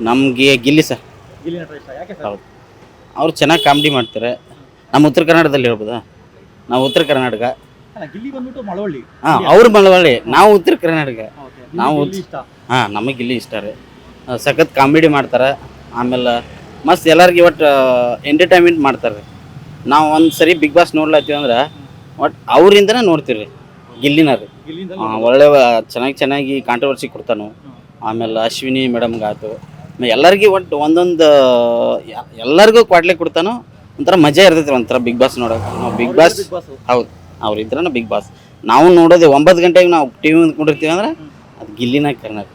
ನಮಗೆ ಗಿಲ್ಲಿ ಸರ್. ಗಿಲ್ಲಿ ನಟರ ಇಷ್ಟ ಯಾಕೆ ಸರ್? ಹೌದು. ಅವ್ರು ಚೆನ್ನಾಗಿ ಕಾಮಿಡಿ ಮಾಡ್ತಾರೆ. ನಮ್ಮ ಉತ್ತರ ಕರ್ನಾಟಕದಲ್ಲಿ ಹೇಳ್ಬೋದಾ? ನಾವು ಉತ್ತರ ಕರ್ನಾಟಕ. ಅಲ್ಲ ಗಿಲ್ಲಿ ಬಂದ್ಬಿಟ್ಟು ಮಳವಳ್ಳಿ. ಹಾಂ ಅವ್ರು ಮಳವಳ್ಳಿ. ನಾವು ಉತ್ತರ ಕರ್ನಾಟಕ. ನಾವು ಇಷ್ಟ? ಹಾಂ ನಮಗೆ ಗಿಲ್ಲಿ ಇಷ್ಟ ರೀ. ಆ, ಸಖತ್ ಕಾಮಿಡಿ ಮಾಡ್ತಾರೆ. ಆಮೇಲೆ ಮಸ್ತ್ ಎಲ್ಲರಿಗೆ ಒಟ್ಟು ಎಂಟರ್ಟೈನ್ಮೆಂಟ್ ಮಾಡ್ತಾರೆ. ರೀ ನಾವು ಒಂದು ಸರಿ ಬಿಗ್ ಬಾಸ್ ನೋಡ್ಲತ್ತೀವಿ ಅಂದ್ರೆ ಒಟ್ಟು ಅವರಿಂದನೇ ನೋಡ್ತೀವಿ ರೀ. ಗಿಲ್ಲಿನ ರೀ. ಗಿಲ್ಲಿಂದ ಒಳ್ಳೆ ಚೆನ್ನಾಗಿ ಚೆನ್ನಾಗಿ ಕಾಂಟ್ರವರ್ಸಿ ಕೊಡ್ತಾನು. ಆಮೇಲೆ ಅಶ್ವಿನಿ ಮೇಡಮ್ಗೆ ಆಯ್ತು ಎಲ್ಲರಿಗೂ ಒಟ್ಟು ಒಂದೊಂದು ಎಲ್ಲರಿಗೂ ಕೊಡ್ಲಿಕ್ಕೆ ಕೊಡ್ತಾನು ಒಂಥರ ಮಜಾ ಇರ್ತೈತಿ ಒಂಥರ ಬಿಗ್ ಬಾಸ್ ನೋಡೋಕೆ. ನಾವು ಬಿಗ್ ಬಾಸ್ ಹೌದು ಅವ್ರು ಇದ್ರನ ಬಿಗ್ ಬಾಸ್. ನಾವು ನೋಡೋದು ಒಂಬತ್ತು ಗಂಟೆಗೆ ನಾವು ಟಿ ವಿ ಕುಡಿರ್ತೀವಿ ಅಂದ್ರೆ ಅದು ಗಿಲ್ಲಿನ ಕರ್ನಾಟಕ.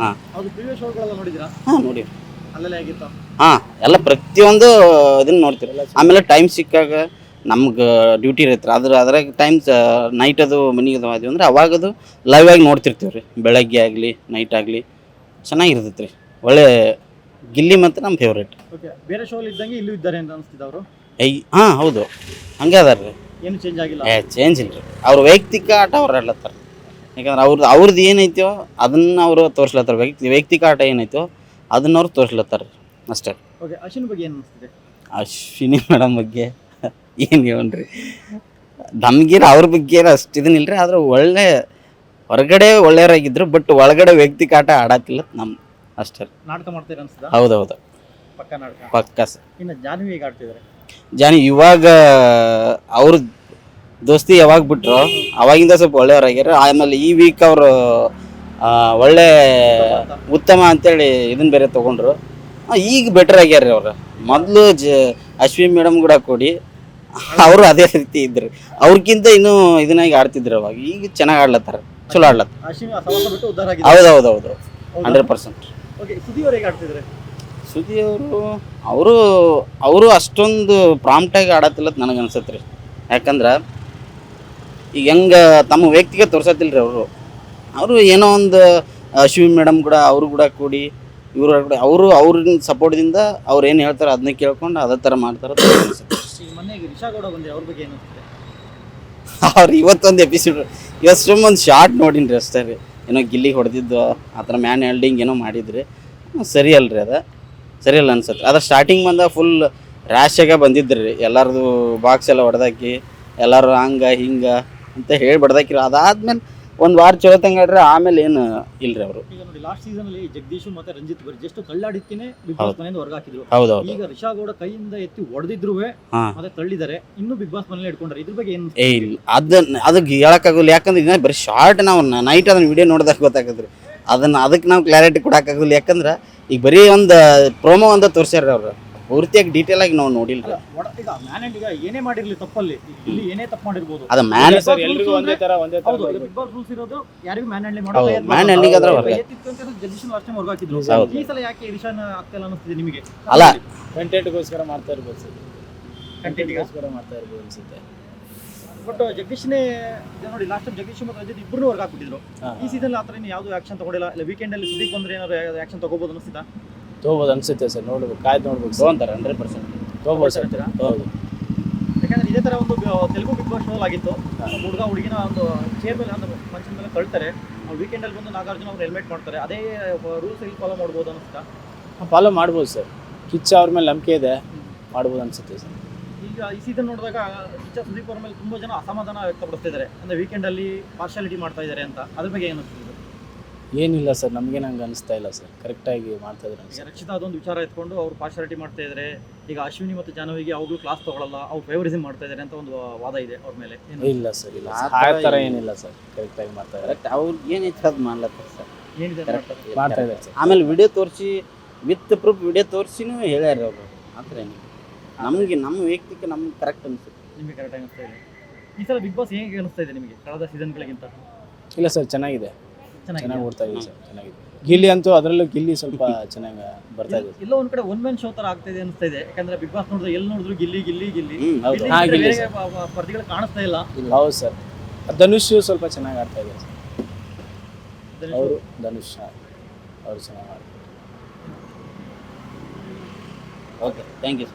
ಹಾಂ. ಹಾ. ನೋಡಿ ಹಾಂ ಎಲ್ಲ ಪ್ರತಿಯೊಂದು ಇದನ್ನು ನೋಡ್ತೀವಿ. ಆಮೇಲೆ ಟೈಮ್ ಸಿಕ್ಕಾಗ ನಮ್ಗೆ ಡ್ಯೂಟಿ ಇರುತ್ತೆ. ಅದ್ರ ಅದ್ರಾಗ ಟೈಮ್ ನೈಟ್ ಅದು ಮನೆಗೆ ಅದು ಅಂದರೆ ಅಂದ್ರೆ ಅವಾಗದು ಲೈವ್ ಆಗಿ ನೋಡ್ತಿರ್ತೀವಿ ರೀ ಬೆಳಗ್ಗೆ ಆಗಲಿ ನೈಟ್ ಆಗಲಿ. ಚೆನ್ನಾಗಿರ್ತೈತೆ ರೀ. ಒಳ್ಳೆ ಗಿಲ್ಲಿ ಮತ್ತು ನಮ್ಮ ಫೇವ್ರೇಟ್ ಓಕೆ ಬೇರೆ ಶೋ ಇದ್ದಂಗೆ ಇಲ್ಲೂ ಇದ್ದಾರೆ ಅಂತ ಅನಿಸ್ತಿದ್ದ ಅವರು. ಐ ಹಾಂ ಹೌದು. ಹಂಗೆ ಅದಾರ ರೀ. ಏನು ಚೇಂಜ್ ಆಗಿಲ್ಲ? ಏ ಚೇಂಜ್ ಇಲ್ಲ ರೀ. ಅವ್ರ ವೈಯಕ್ತಿಕ ಆಟ ಅವ್ರು ಆಡ್ಲತ್ತಾರ. ಯಾಕಂದ್ರೆ ಅವ್ರದ್ದು ಅವ್ರದ್ದು ಏನೈತೋ ಅದನ್ನ ಅವರು ತೋರಿಸ್ಲತ್ತಾರ. ವ್ಯಕ್ತಿ ವೈಯಕ್ತಿಕ ಆಟ ಏನೈತೋ ಅದನ್ನ ಅವ್ರು ತೋರಿಸ್ಲತ್ತಾರ ಅಷ್ಟೇ. ಓಕೆ ಅಶ್ವಿನ್ ಬಗ್ಗೆ ಏನು ಅನಿಸ್ತಿದೆ? ಅಶ್ವಿನಿ ಮೇಡಮ್ ಬಗ್ಗೆ ಏನು ಹೇಳ್ರಿ ನಮಗೇನು ಅವ್ರ ಬಗ್ಗೆ ಅಷ್ಟು ಇದನ್ನಿಲ್ಲ ರೀ ಆದ್ರೆ ಒಳ್ಳೆ ಹೊರಗಡೆ ಒಳ್ಳೆಯವರಾಗಿದ್ರು ಬಟ್ ಒಳಗಡೆ ವೈಯಕ್ತಿಕ ಆಟ ಆಡತ್ತಿಲ್ಲ ನಮ್ಮ ಅಷ್ಟೇ. ನಾಟಕ ಮಾಡ್ತೀರಾ ಹೌದು ಹೌದೌದು. ಪಕ್ಕ ನಾಟಕ? ಪಕ್ಕ ಇನ್ನು ಜಾನ್ವಿ ಆಡ್ತಿದ್ದಾರೆ ಜಾನಿ ಇವಾಗ ಅವ್ರ ದೋಸ್ತಿ ಯಾವಾಗ ಬಿಟ್ರು ಅವಾಗಿಂದ ಸ್ವಲ್ಪ ಒಳ್ಳೆಯವರಾಗ್ಯಾರ. ಆಮೇಲೆ ಈ ವೀಕ್ ಅವರು ಒಳ್ಳೆ ಉತ್ತಮ ಅಂತೇಳಿ ಇದನ್ನ ಬೇರೆ ತೊಗೊಂಡ್ರು. ಆ, ಈಗ ಬೆಟರ್ ಆಗ್ಯಾರ ಅವ್ರು. ಮೊದಲು ಜ ಅಶ್ವಿನಿ ಮೇಡಮ್ ಕೂಡ ಕೊಡಿ ಅವರು ಅದೇ ರೀತಿ ಇದ್ರು. ಅವ್ರಿಗಿಂತ ಇನ್ನೂ ಇದನ್ನಾಗಿ ಆಡ್ತಿದ್ರು ಅವಾಗ. ಈಗ ಚೆನ್ನಾಗಿ ಆಡ್ಲತ್ತಾರ. ಚಲೋ ಆಡ್ಲತ್ತ ಅಶ್ವಿನ್ ಆ ಸವಾಸ ಬಿಟ್ಟು ಉದ್ಧಾರ ಆಗಿದೆ. ಹೌದು ಹೌದು ಹೌದು? Hundred percent. ಓಕೆ ಅವ್ರು ಹೇಗೆ ಆಡ್ತಿದ್ದಾರೆ ಸುದ್ದಿ ಅವರು ಅವರು ಅವರು ಅಷ್ಟೊಂದು ಪ್ರಾಂಪ್ಟಾಗಿ ಆಡತ್ತಿಲ್ಲ ನನಗೆ ಅನ್ಸತ್ತೆ ರೀ. ಯಾಕಂದ್ರೆ ಈಗ ಹೆಂಗೆ ತಮ್ಮ ವ್ಯಕ್ತಿಗೆ ತೋರ್ಸತ್ತಿಲ್ಲ ರೀ ಅವರು. ಅವರು ಏನೋ ಒಂದು ಅಶ್ವಿನಿ ಮೇಡಮ್ ಕೂಡ ಅವರು ಕೂಡ ಕೂಡಿ ಇವರು ಕೂಡ ಅವರು ಅವ್ರ ಸಪೋರ್ಟ್ದಿಂದ ಅವ್ರು ಏನು ಹೇಳ್ತಾರೆ ಅದನ್ನ ಕೇಳ್ಕೊಂಡು ಅದೇ ಥರ ಮಾಡ್ತಾರೆ ಅಂತ ನನಗ್ ಅನ್ಸುತ್ತೆ. ಈಗ ಮೊನ್ನೆ ರಿಷಾ ಗೌಡ ಬಂದಿದೆ ಅವ್ರ ಬಗ್ಗೆ ಏನು ಅವ್ರು ಇವತ್ತೊಂದು ಎಪಿಸೋಡ್ ಇವತ್ತು ಸುಮ್ಮನೆ ಒಂದು ಶಾರ್ಟ್ ನೋಡಿನಿ ರೀ ಅಷ್ಟೇ ರೀ. ಏನೋ ಗಿಲ್ಲಿ ಹೊಡೆದಿದ್ದು ಆ ಥರ ಮ್ಯಾನ್ ಹೆಲ್ಡಿಂಗ್ ಏನೋ ಮಾಡಿದ್ರಿ ಸರಿ ಅಲ್ರಿ ಅದು. ಸರಿ ಅಲ್ಲ ಅನ್ಸತ್ತೆ. ಅದ್ರ ಸ್ಟಾರ್ಟಿಂಗ್ ಬಂದ ಫುಲ್ ರ್ಯಾಶಾಗೆ ಬಂದಿದ್ರಿ ಎಲ್ಲರದು ಬಾಕ್ಸ್ ಎಲ್ಲ ಹೊಡೆದಾಕಿ, ಎಲ್ಲರೂ ಹಂಗೆ, ಹಿಂಗೆ ಅಂತ ಹೇಳಿ ಬಡ್ದಾಕಿರಿ ಅದಾದ್ಮೇಲೆ ಒಂದು ವಾರ ಚಲೋ ತಂಗಾಡ್ರಿ ಆಮೇಲೆ ಏನು ಇಲ್ರಿ ಅವರು. ಈಗ ನೋಡಿ ಲಾಸ್ಟ್ ಸೀಸನ್ ಅಲ್ಲಿ ಜಗದೀಶ್ ಮತ್ತೆ ರಂಜಿತ್ ಬರಿ ಜಸ್ಟ್ ಕಳ್ಳಾಡಿಕ್ಕೇನೆ ಬಿಗ್ ಬಾಸ್ ಹೌದು. ಮನೆಯಿಂದ ಹೊರಗೆ ಹಾಕಿದ್ರು ಹೌದೌದು. ಈಗ ರಿಷಾ ಗೌಡ ಕೈಯಿಂದ ಎತ್ತಿ ಹೊಡೆದಿದ್ರು ಮತ್ತೆ ತಳ್ಳಿದ್ದಾರೆ. ಇನ್ನು ಬಿಗ್ ಬಾಸ್ ಮನೇಲಿ ಇಟ್ಕೊಂಡ್ರೆ ಇದ್ರ ಬಗ್ಗೆ ಏನು ಏ ಇಲ್ಲ ಅದನ್ನ ಅದಕ್ಕೆ ಹೇಳಕ್ಕಾಗಲ್ಲ ಯಾಕಂದ್ರೆ ಇದನ್ನ ಬರೀ ಶಾರ್ಟ್ ನಾವು ನೈಟ್ ಅದನ್ನ ವಿಡಿಯೋ ನೋಡಿದಾಗ ಗೊತ್ತಾಗದ್ರಿ ಅದನ್ನ ಅದಕ್ಕೆ ನಾವು ಕ್ಲಾರಿಟಿ ಕೊಡಕ್ಕಾಗಲ್ಲ ಯಾಕಂದ್ರೆ ಈಗ ಬರೀ ಒಂದು ಪ್ರೋಮೋ ಅಂತ ತೋರ್ಸ್ಯಾರ ಅವ್ರು. ಪೂರ್ತಿಯಾಗಿ ಡೀಟೇಲ್ ಆಗಿ ನಾವು ನೋಡಿಲ್ಲ ಈಗ ಮ್ಯಾನ್ ಈಗ ಏನೇ ಮಾಡಿರ್ಲಿ ತಪ್ಪಲ್ಲಿ ಇಲ್ಲಿ ಏನೇ ತಪ್ಪು ಮಾಡಿರ್ಬೋದು. ಅದು ಮ್ಯಾನ್ ಸರ್ Boss ಒಂದೇ ತರ ಒಂದೇ ತರ ಹೌದು ಬಿಗ್ ಬಾಸ್ ರೂಲ್ಸ್ ಇರೋದು ಯಾರಿಗೂ ಮ್ಯಾನ್ ಹ್ಯಾಂಡ್ಲಿ ಹೌದು, ಮ್ಯಾನ್ ಹ್ಯಾಂಡ್ಲಿಂಗ್ ಅದರ ಹೊರ್ಗೆ. ಜಗದೀಶ್ ಲಾಸ್ಟ್ ಟೈಮ್ ಹೊರಗೆ ಹಾಕಿದ್ರು ಹೌದು. ಈ ಸಲ ಯಾಕೆ ರಿಷಾನ್ ಆಗ್ತಿಲ್ಲ ಅನ್ನಿಸ್ತಿದೆ ನಿಮಗೆ? ಅಲ್ಲ. ಕಂಟೆಂಟ್ಗೋಸ್ಕರ ಮಾಡ್ತಾ ಇರ್ಬೋದು ಸರ್ ಕಂಟೆಂಟ್ ಗೋಸ್ಕರ ಮಾಡ್ತಾ ಇರ್ಬೋದು ಅನ್ಸುತ್ತೆ. ಬಟ್ ಜಗದೀಶ್ನೇ ನೋಡಿ ಲಾಸ್ಟ್ ಟೈಮ್ ಜಗದೀಶ್ ಮತ್ತು ರಜಿತ್ ಇಬ್ಬರು ಹೊರಗೆ ಹಾಕ್ಬಿಟ್ಟಿದ್ರು ಈ ಸೀಸನ್ ಆ ಥರ ಯಾವುದು ಆಕ್ಷನ್ ತಗೊಂಡಿಲ್ಲ ಇಲ್ಲ ವೀಕೆಂಡ್ ಅಲ್ಲಿ ಸುದೀಪ್ ಬಂದ್ರೆ ಏನಾದ್ರು ಆಕ್ಷನ್ ತಗೋಬಹುದು ಅನಿಸ್ತಿದ್ದ ತಗೋಬೋದು ಅನ್ಸುತ್ತೆ ಸರ್ ನೋಡ್ಬೇಕು ಕಾಯ್ದು ನೋಡ್ಬೇಕು ಸರ್ ತೊಗೊಂತಾರೆ ಹಂಡ್ರೆಡ್ ಪರ್ಸೆಂಟ್ ತೊಗೋಬೋದು ಸರ್. ಹೇಳ್ತೀರಾ? ಹೌದು. ಯಾಕಂದ್ರೆ ಇದೇ ತರ ಒಂದು ಬ- ತೆಲುಗು ಬಿಗ್ ಬಾಸ್ ಶೋ ಆಗಿತ್ತು. ಒಬ್ಬ ಹುಡುಗ ಹುಡುಗಿನ ಒಂದು ಚೇರ್ ಮೇಲೆ ಒಂದು ಮಂಚದ ಮೇಲೆ ಕಳ್ತಾರೆ. ವೀಕೆಂಡ್ ಅಲ್ಲಿ ಬಂದು ನಾಗಾರ್ಜುನ ಅವ್ರು ಹೆಲ್ಮೆಟ್ ಮಾಡ್ತಾರೆ. ಅದೇ ರೂಲ್ಸ್ ಇಲ್ಲಿ ಫಾಲೋ ಮಾಡ್ಬೋದು ಅನಿಸ್ತಾ ಫಾಲೋ ಮಾಡ್ಬೋದು ಸರ್. ಕಿಚ್ಚ ಅವ್ರ ಮೇಲೆ ನಂಬಿಕೆ ಇದೆ. ಮಾಡ್ಬೋದು ಅನ್ಸುತ್ತೆ ಸರ್. ಈಗ ಈ ಸೀಸನ್ ನೋಡಿದಾಗ ಕಿಚ್ಚ ಸುದೀಪ್ ಅವ್ರ ಮೇಲೆ ತುಂಬಾ ಜನ ಅಸಮಾಧಾನ ವ್ಯಕ್ತಪಡಿಸ್ತಿದ್ದಾರೆ. ಅಂದ್ರೆ ವೀಕೆಂಡ್ ಅಲ್ಲಿ ಪಾರ್ಶಾಲಿಟಿ ಮಾಡ್ತಾ ಇದ್ದಾರೆ ಅಂತ. ಅದ್ರ ಬಗ್ಗೆ ಏನು ಏನಿಲ್ಲ ಸರ್ ನಮಗೆ ನಂಗೆ ಅನಿಸ್ತಾ ಇಲ್ಲ ಸರ್. ಕರೆಕ್ಟಾಗಿ ಮಾಡ್ತಾ ಇದ್ದಾರೆ ರಕ್ಷಿತಾ ಅದೊಂದು ವಿಚಾರ ಎತ್ಕೊಂಡು ಅವ್ರು ಪಾರ್ಶಾಲಿಟಿ ಮಾಡ್ತಾ ಇದ್ದಾರೆ ಈಗ ಅಶ್ವಿನಿ ಮತ್ತು ಜಾಹ್ನವಿಗೆ ಅವಾಗಲೂ ಕ್ಲಾಸ್ ತಗೊಳ್ಳಲ್ಲ ಅವ್ರು ಫೇವರಿಸಮ್ ಮಾಡ್ತಾ ಇದ್ದಾರೆ ಅಂತ ಒಂದು ವಾದ ಇದೆ ಅವ್ರ ಮೇಲೆ. ಇಲ್ಲ ಸರ್ ಇಲ್ಲ ಆ ಥರ ಏನಿಲ್ಲ. ಸರ್. ಕರೆಕ್ಟಾಗಿ ಮಾಡ್ತಾ ಇದ್ದಾರೆ ಕರೆಕ್ಟ್ ಅವ್ರು ಏನೈತೆ ಅದು ಮಾಡ್ಲತ್ತಾರೆ ಸರ್? ಏನಿದೆ ಮಾಡ್ತಾ ಇದ್ದಾರೆ ಸರ್. ಆಮೇಲೆ ವಿಡಿಯೋ ತೋರಿಸಿ ವಿತ್ ಪ್ರೂಫ್ ವಿಡಿಯೋ ತೋರಿಸಿನೂ ಹೇಳ್ಯಾರ ಅವರು. ಆ ಥರ ಏನಿಲ್ಲ. ನಮಗೆ ನಮ್ಮ ವೈಯಕ್ತಿಕ ನಮ್ಗೆ ಕರೆಕ್ಟ್ ಅನಿಸುತ್ತೆ. ನಿಮಗೆ ಕರೆಕ್ಟಾಗಿ ಅನಿಸ್ತಾ ಇದೆ. ಈ ಸಲ ಬಿಗ್ ಬಾಸ್ ಹೇಗೆ ಅನಿಸ್ತಾ ಇದೆ ನಿಮಗೆ? ಕಳೆದ ಸೀಸನ್ಗಳಿಗಿಂತ ಇಲ್ಲ ಸರ್ ಚೆನ್ನಾಗಿದೆ. ಚೆನ್ನಾಗಿ ಓಡ್ತಾ ಇದೆ ಸರ್ ಚೆನ್ನಾಗಿದೆ. ಗಿಲ್ಲಿ ಅಂತೂ ಅದರಲ್ಲೂ ಗಿಲ್ಲಿ ಸ್ವಲ್ಪ ಚೆನ್ನಾಗಿ ಬರ್ತಾ ಇದೆ ಎಲ್ಲ ಒಂದ್ ಕಡೆ ಒನ್ ಮ್ಯಾನ್ ಶೋ ತರ ಆಗ್ತಾ ಇದೆ ಅನಿಸ್ತಾ ಇದೆ. ಯಾಕಂದ್ರೆ ಬಿಗ್ ಬಾಸ್ ನೋಡಿದ್ರೆ ಎಲ್ಲಿ ನೋಡಿದ್ರು ಗಿಲ್ಲಿ ಗಿಲ್ಲಿ ಗಿಲ್ಲಿ. ಸ್ಪರ್ಧಿಗಳು ಕಾಣಿಸ್ತಾ ಇಲ್ಲ. ಹೌದು ಸರ್. ಧನುಷ್ ಸ್ವಲ್ಪ ಚೆನ್ನಾಗಿ ಆಡ್ತಾ ಇದೆ ಸರ್. ಅವರು ಧನುಷ್ ಅವರು ಚೆನ್ನಾಗಿ ಆಡ್ತಾರೆ. Okay thank you